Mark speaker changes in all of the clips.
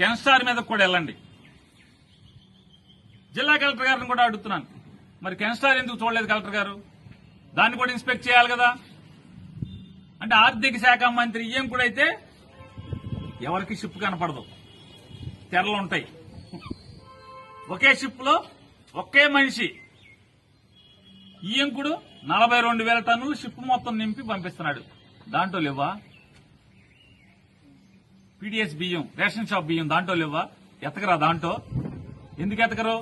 Speaker 1: కెన్స్టార్ మీద కూడా వెళ్ళండి. జిల్లా కలెక్టర్ గారిని కూడా అడుగుతున్నాను. మరి కెన్స్టార్ ఎందుకు చూడలేదు కలెక్టర్ గారు? దాన్ని కూడా ఇన్స్పెక్ట్ చేయాలి కదా. అంటే ఆర్థిక శాఖ మంత్రి ఈఎం కూడా అయితే ఎవరికి షిప్ కనపడదు. తెరలు ఉంటాయి. ఒకే షిప్లో ఒకే మనిషి. ఈయంకుడు నలభై రెండు వేల టన్నులు షిప్ మొత్తం నింపి పంపిస్తున్నాడు. దాంట్లో లేవా? పీడిఎస్ బియ్యం రేషన్ షాప్ బియ్యం దాంట్లో లేవా? ఎతకరా దాంట్లో? ఎందుకు ఎతకరు?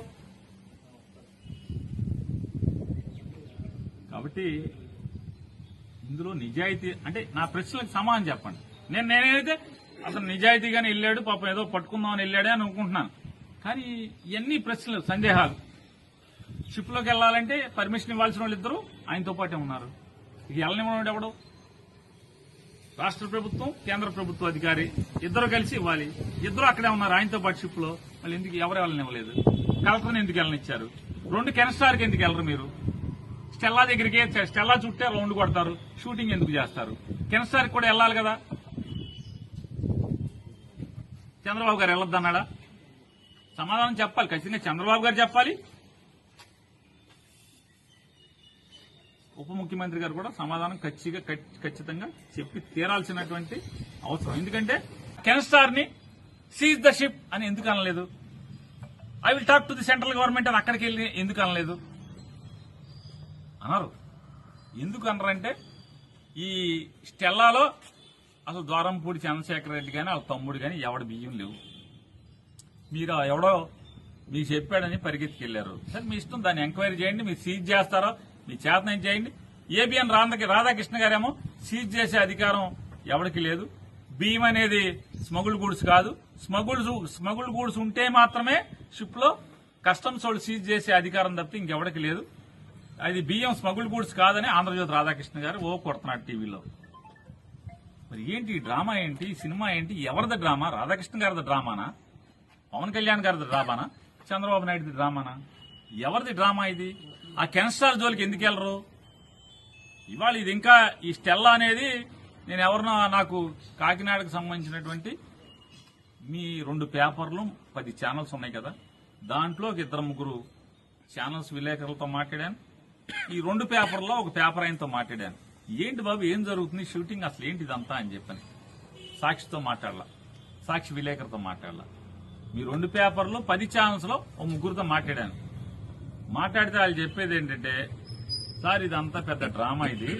Speaker 1: కాబట్టి ఇందులో నిజాయితీ అంటే నా ప్రశ్నలకు సమాధానం చెప్పండి. నేను నేనైతే అతను నిజాయితీగానే వెళ్ళాడు పాపం ఏదో పట్టుకుందామని వెళ్ళాడే అని అనుకుంటున్నాను. కానీ ఇవన్నీ ప్రశ్నలు సందేహాలు. షిప్లోకి వెళ్ళాలంటే పర్మిషన్ ఇవ్వాల్సిన వాళ్ళు ఇద్దరు ఆయనతో పాటే ఉన్నారు. ఇక వెళ్ళనివ్వడం ఎవడు? రాష్ట్ర ప్రభుత్వం కేంద్ర ప్రభుత్వ అధికారి ఇద్దరు కలిసి ఇవ్వాలి. ఇద్దరు అక్కడే ఉన్నారు. ఆయనతో పాటు షిప్లో. మళ్ళీ ఎందుకు ఎవరు వెళ్ళనివ్వలేదు కలెక్టర్ని ఎందుకు వెళ్ళనిచ్చారు రెండు కెనస్టార్కి ఎందుకు వెళ్ళరు మీరు? స్టెల్లా దగ్గరికి స్టెల్లా చుట్టే రౌండ్ కొడతారు. షూటింగ్ ఎందుకు చేస్తారు? కెనస్టార్కి కూడా వెళ్ళాలి కదా? చంద్రబాబు గారు వెళ్ళొద్దన్నాడా? సమాధానం చెప్పాలి. ఖచ్చితంగా చంద్రబాబు గారు చెప్పాలి. ఉప ముఖ్యమంత్రి గారు కూడా సమాధానం ఖచ్చితంగా ఖచ్చితంగా చెప్పి తీరాల్సినటువంటి అవసరం. ఎందుకంటే కెన్స్టార్ని సీజ్ ద షిప్ అని ఎందుకు అనలేదు? I will talk to the central government అని అక్కడికి వెళ్ళి ఎందుకు అనలేదు? అన్నారు ఎందుకు అనరంటే ఈ స్టెల్లాలో అసలు ద్వారంపూడి చంద్రశేఖర రెడ్డి కానీ వాళ్ళ తమ్ముడు కానీ ఎవడ బియ్యం లేవు. మీరు ఎవడో మీకు చెప్పాడని పరిగెత్తుకెళ్ళారు సరే మీ ఇష్టం దాన్ని ఎంక్వైరీ చేయండి. మీరు సీజ్ చేస్తారో మీ చేతనం చేయండి. ఏబిఎన్ రాధకి రాధాకృష్ణ గారేమో సీజ్ చేసే అధికారం ఎవరికి లేదు. బియ్యం అనేది స్మగుల్ గూడ్స్ కాదు. స్మగుల్ స్మగుల్ గూడ్స్ ఉంటే మాత్రమే షిప్లో కస్టమ్స్ వాళ్ళు సీజ్ చేసే అధికారం తప్పితే ఇంకెవరికి లేదు. అది బియ్యం స్మగుల్ గూడ్స్ కాదని ఆంధ్రజ్యోతి రాధాకృష్ణ గారు ఓ కొడుతున్నాడు టీవీలో. మరి ఏంటి డ్రామా ఏంటి? సినిమా ఏంటి? ఎవరిది డ్రామా? రాధాకృష్ణ గారిది డ్రామానా? పవన్ కళ్యాణ్ గారిది డ్రామానా? చంద్రబాబు నాయుడుది డ్రామానా? ఎవరిది డ్రామా ఇది? ఆ కెన్స్టార్ జోలికి ఎందుకు వెళ్ళరు? ఇవాళ ఇది ఇంకా ఈ స్టెల్లా అనేది నేను ఎవరినో నాకు కాకినాడకు సంబంధించినటువంటి మీ రెండు పేపర్లు పది ఛానల్స్ ఉన్నాయి కదా. దాంట్లో ఒక ఇద్దరు ముగ్గురు ఛానల్స్ విలేకరులతో మాట్లాడాను. ఈ రెండు పేపర్లో ఒక పేపర్ ఆయనతో మాట్లాడాను. ఏంటి బాబు ఏం జరుగుతుంది? షూటింగ్ అసలు ఏంటి ఇదంతా అని చెప్పని. సాక్షితో మాట్లాడాల. సాక్షి విలేకరితో మాట్లాడాల. మీ రెండు పేపర్లు పది ఛానల్స్లో ఓ ముగ్గురితో మాట్లాడాను. మాట్లాడితే వాళ్ళు చెప్పేది ఏంటంటే సార్ ఇది అంత పెద్ద డ్రామా ఇది.